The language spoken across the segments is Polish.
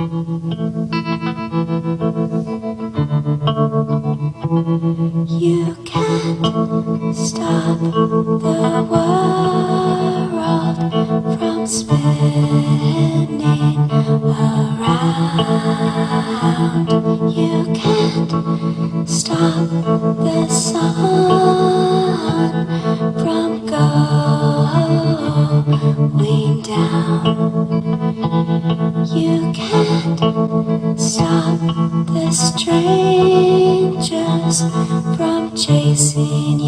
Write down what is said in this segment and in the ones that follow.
You can't stop the world from spinning around. You can't stop the sun Strangers from chasing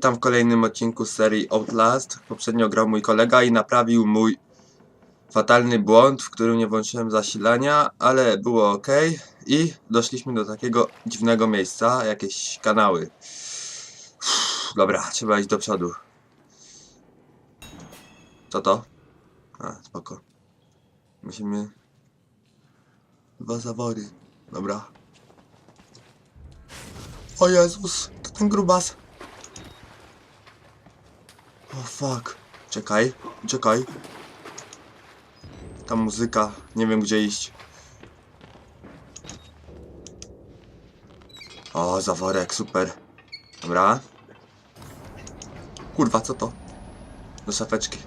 Witam, w kolejnym odcinku serii Outlast. Poprzednio grał mój kolega i naprawił mój fatalny błąd, w którym nie włączyłem zasilania, ale było ok. I doszliśmy do takiego dziwnego miejsca, jakieś kanały. Uff, Dobra, trzeba iść do przodu. Co to? A, spoko. Musimy... Dwa zawory. Dobra. O Jezus, to ten grubas. O fuck. Czekaj, czekaj. Ta muzyka, nie wiem gdzie iść. O, zaworek, super. Dobra. Kurwa, co to? Do szafeczki.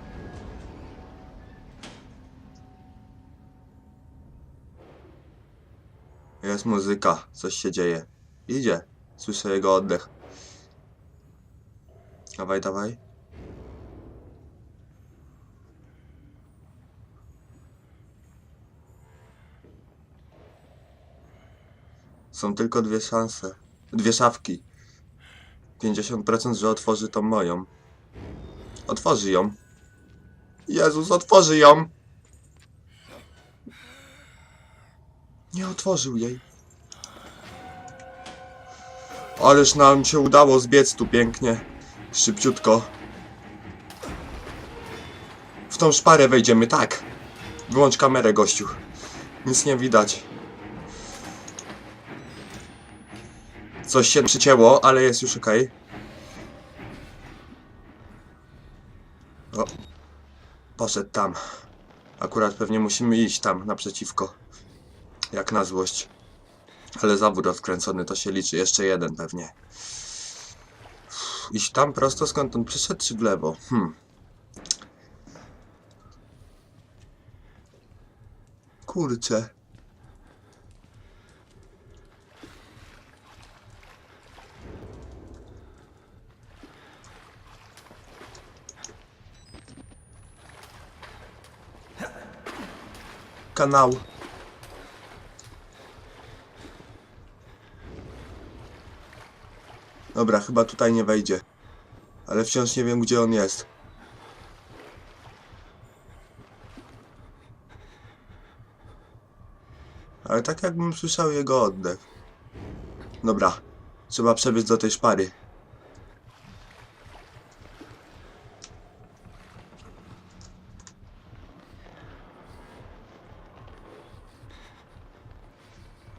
Jest muzyka, coś się dzieje. Idzie. Słyszę jego oddech. Dawaj, dawaj. Są tylko dwie szanse. Dwie szafki. 50% że otworzy tą moją. Otworzy ją. Jezus, otworzy ją! Nie otworzył jej. Ależ nam się udało zbiec tu pięknie. Szybciutko. W tą szparę wejdziemy, tak. Wyłącz kamerę, gościu. Nic nie widać. Coś się przycięło, ale jest już ok. O. Poszedł tam. Akurat pewnie musimy iść tam, naprzeciwko. Jak na złość. Ale zawód odkręcony to się liczy. Jeszcze jeden pewnie. Iść tam prosto skąd on przyszedł, czy w lewo? Hmm. Kurczę. Kanał. Dobra, chyba tutaj nie wejdzie. Ale wciąż nie wiem, gdzie on jest. Ale tak jakbym słyszał jego oddech. Dobra, trzeba przebiec do tej szpary.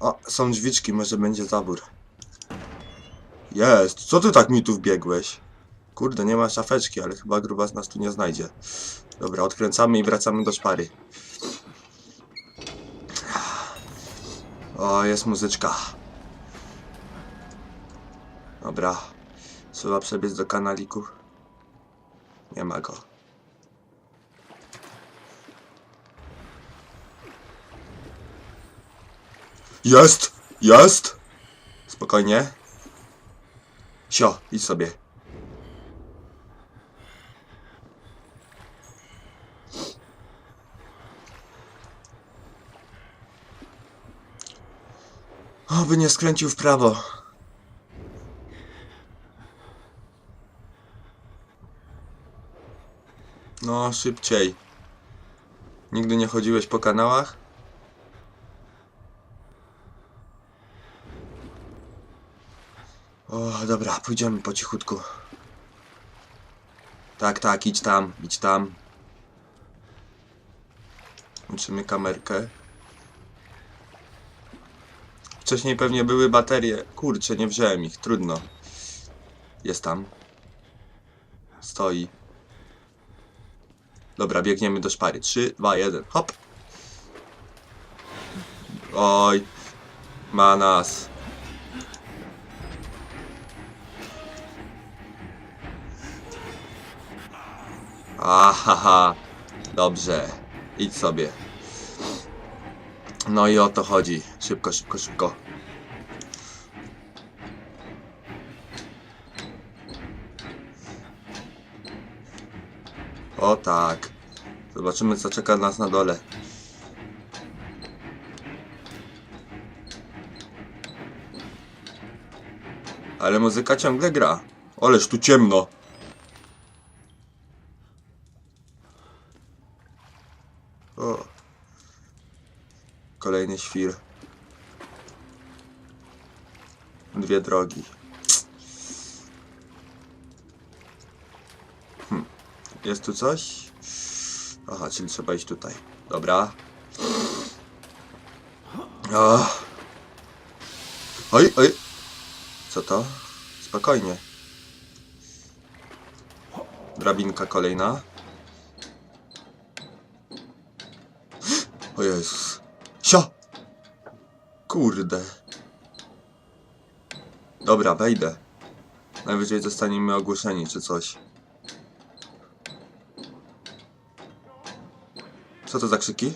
O, są drzwiczki, może będzie zabór. Jest, co ty tak mi tu wbiegłeś? Kurde, nie ma szafeczki, ale chyba grubas nas tu nie znajdzie. Dobra, odkręcamy i wracamy do szpary. O, jest muzyczka. Dobra, trzeba przebiec do kanaliku. Nie ma go. Jest! Jest! Spokojnie. Sio, idź sobie. Oby nie skręcił w prawo. No, szybciej. Nigdy nie chodziłeś po kanałach? Dobra, pójdziemy po cichutku. Tak, tak, idź tam, idź tam. Włączymy kamerkę. Wcześniej pewnie były baterie. Kurczę, nie wziąłem ich, trudno. Jest tam. Stoi. Dobra, biegniemy do szpary. 3, 2, 1, hop. Oj. Ma nas. Ahaha. Dobrze. Idź sobie. No i o to chodzi. Szybko, szybko, szybko. O tak. Zobaczymy co czeka nas na dole. Ale muzyka ciągle gra. Ależ tu ciemno. O. Kolejny świr. Dwie drogi. Hm. Jest tu coś? Aha, czyli trzeba iść tutaj. Dobra. O. Oj, oj. Co to? Spokojnie. Drabinka kolejna. O Jezus. Sio! Kurde. Dobra, wejdę. Najwyżej zostaniemy ogłoszeni czy coś. Co to za krzyki?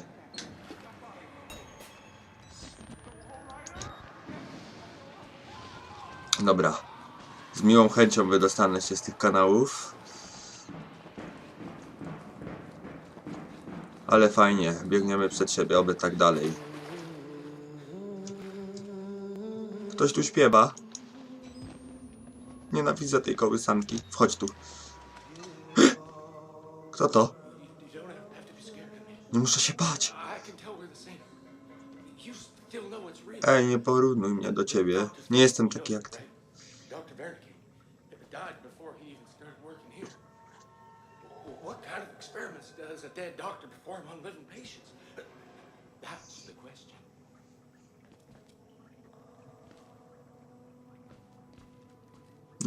Dobra. Z miłą chęcią wydostanę się z tych kanałów. Ale fajnie, biegniemy przed siebie, oby tak dalej. Ktoś tu śpiewa. Nienawidzę tej kołysanki. Wchodź tu. Kto to? Nie muszę się bać. Ej, nie porównuj mnie do ciebie. Nie jestem taki jak ty. What kind of experiments does a dead doctor perform on living patients? That's the question.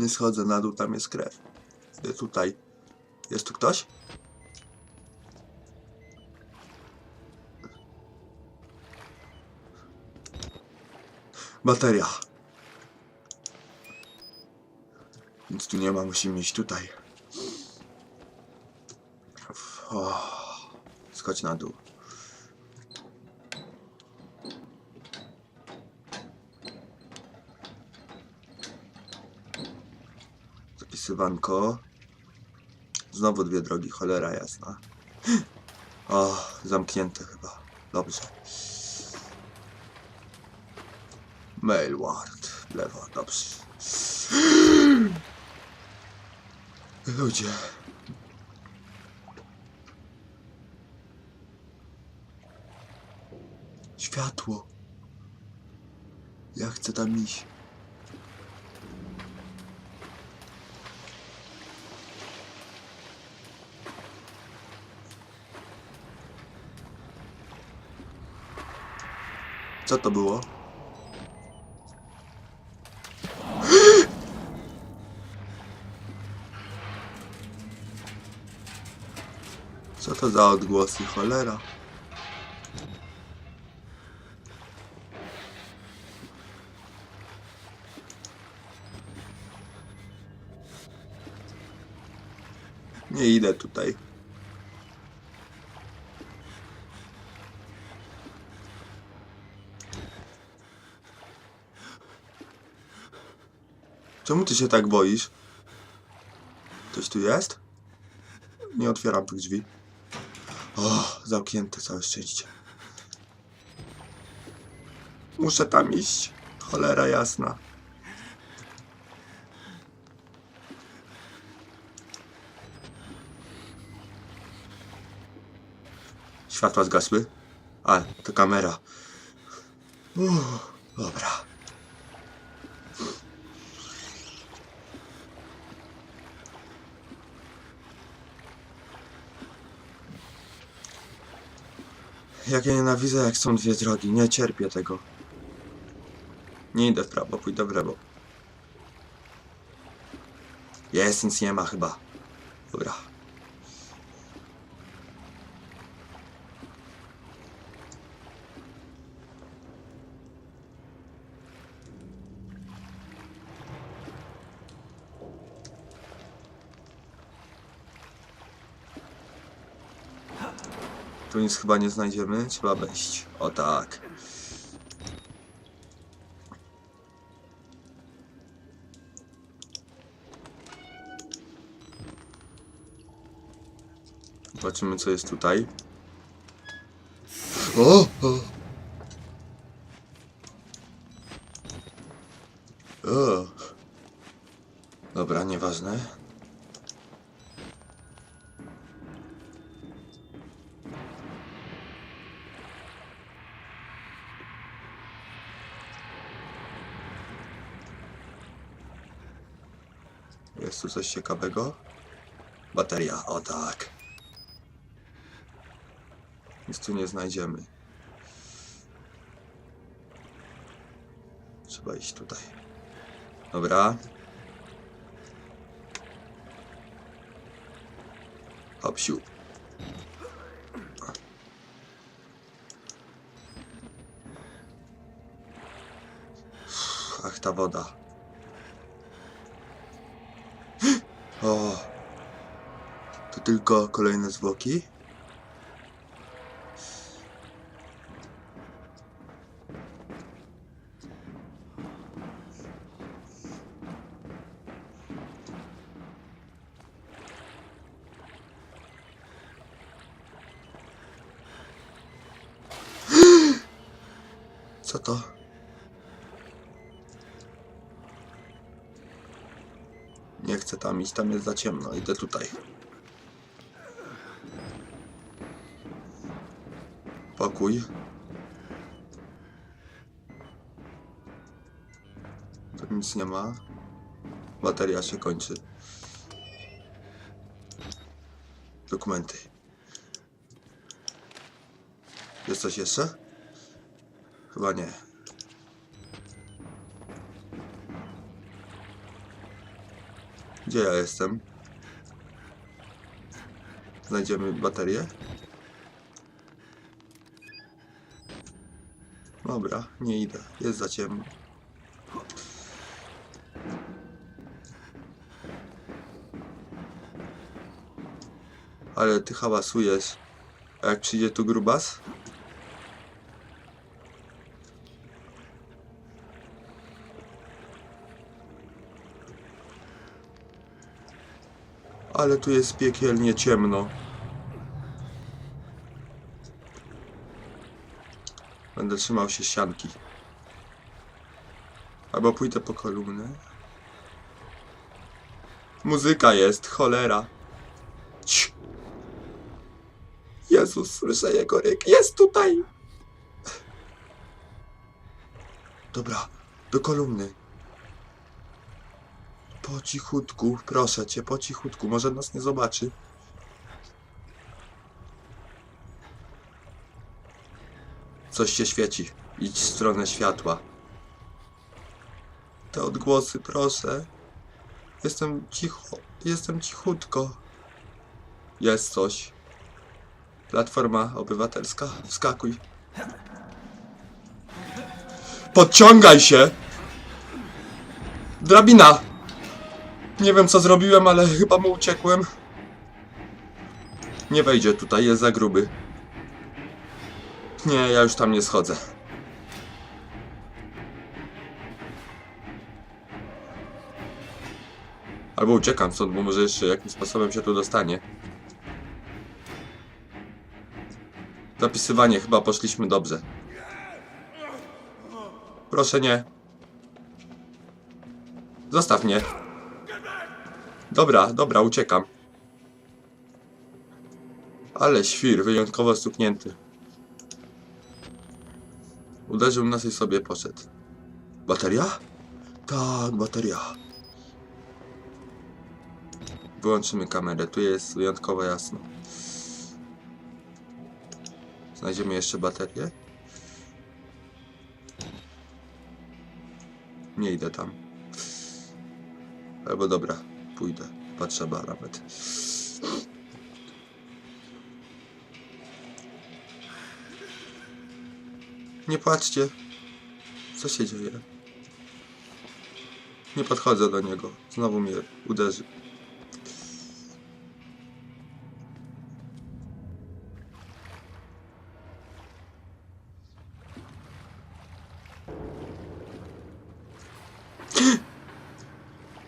Nie schodzę na dół, tam jest krew. Idę tutaj. Jest tu ktoś? Bateria. Nic tu nie ma, musimy iść tutaj. O, schodź na dół. Zapisywanko. Znowu dwie drogi, cholera jasna. O, zamknięte chyba. Dobrze. Mailward. Lewo, dobrze. Ludzie. Światło. Ja chcę tam iść. Co to było? Co to za odgłosy, cholera? Nie idę tutaj. Czemu ty się tak boisz? Ktoś tu jest? Nie otwieram tych drzwi. O, zamknięte, całe szczęście. Muszę tam iść. Cholera jasna. Światła zgasły? A, to kamera. Uff, dobra. Jak ja nienawidzę, jak są dwie drogi. Nie cierpię tego. Nie idę w prawo, pójdę w lewo. Jest, nic nie ma chyba. Dobra. Tu nic chyba nie znajdziemy, trzeba wejść. O tak. Zobaczymy co jest tutaj. O! Dobra, nieważne. Jest tu coś ciekawego? Bateria, o tak. Nic tu nie znajdziemy. Trzeba iść tutaj. Dobra. Hopsiu. Ach, ta woda. O. To tylko kolejne zwłoki? Co to? Chcę tam iść, tam jest za ciemno. Idę tutaj. Pokój. Tu nic nie ma. Bateria się kończy. Dokumenty. Jest coś jeszcze? Chyba nie. Gdzie ja jestem? Znajdziemy baterię? Dobra, nie idę. Jest za ciemno. Ale ty hałasujesz. A jak przyjdzie tu grubas? Ale tu jest piekielnie ciemno. Będę trzymał się ścianki. Albo pójdę po kolumnę. Muzyka jest, cholera. Jezus, słyszę jego ryk. Jest tutaj! Dobra, do kolumny. Po cichutku, proszę cię, po cichutku, może nas nie zobaczy. Coś się świeci. Idź w stronę światła. Te odgłosy, proszę. Jestem cicho, jestem cichutko. Jest coś. Platforma obywatelska, wskakuj. Podciągaj się! Drabina! Nie wiem co zrobiłem, ale chyba mu uciekłem. Nie wejdzie tutaj, jest za gruby. Nie, ja już tam nie schodzę. Albo uciekam stąd, bo może jeszcze jakimś sposobem się tu dostanie. Zapisywanie, chyba poszliśmy dobrze. Proszę nie. Zostaw mnie. Dobra, dobra, uciekam. Ale świr, wyjątkowo stuknięty. Uderzył nas i sobie poszedł. Bateria? Tak, bateria. Wyłączymy kamerę, tu jest wyjątkowo jasno. Znajdziemy jeszcze baterię? Nie idę tam. Albo dobra, pójdę. Potrzeba nawet. Nie płaczcie. Co się dzieje? Nie podchodzę do niego. Znowu mnie uderzy.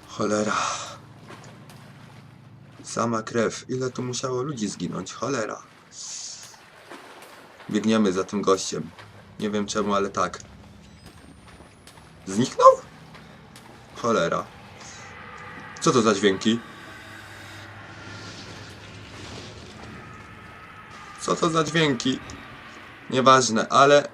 Cholera. Sama krew. Ile tu musiało ludzi zginąć? Cholera. Biegniemy za tym gościem. Nie wiem czemu, ale tak. Zniknął? Cholera. Co to za dźwięki? Co to za dźwięki? Nieważne, ale...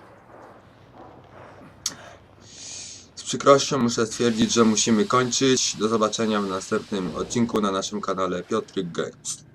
Z przykrością muszę stwierdzić, że musimy kończyć. Do zobaczenia w następnym odcinku na naszym kanale Piotrek Games.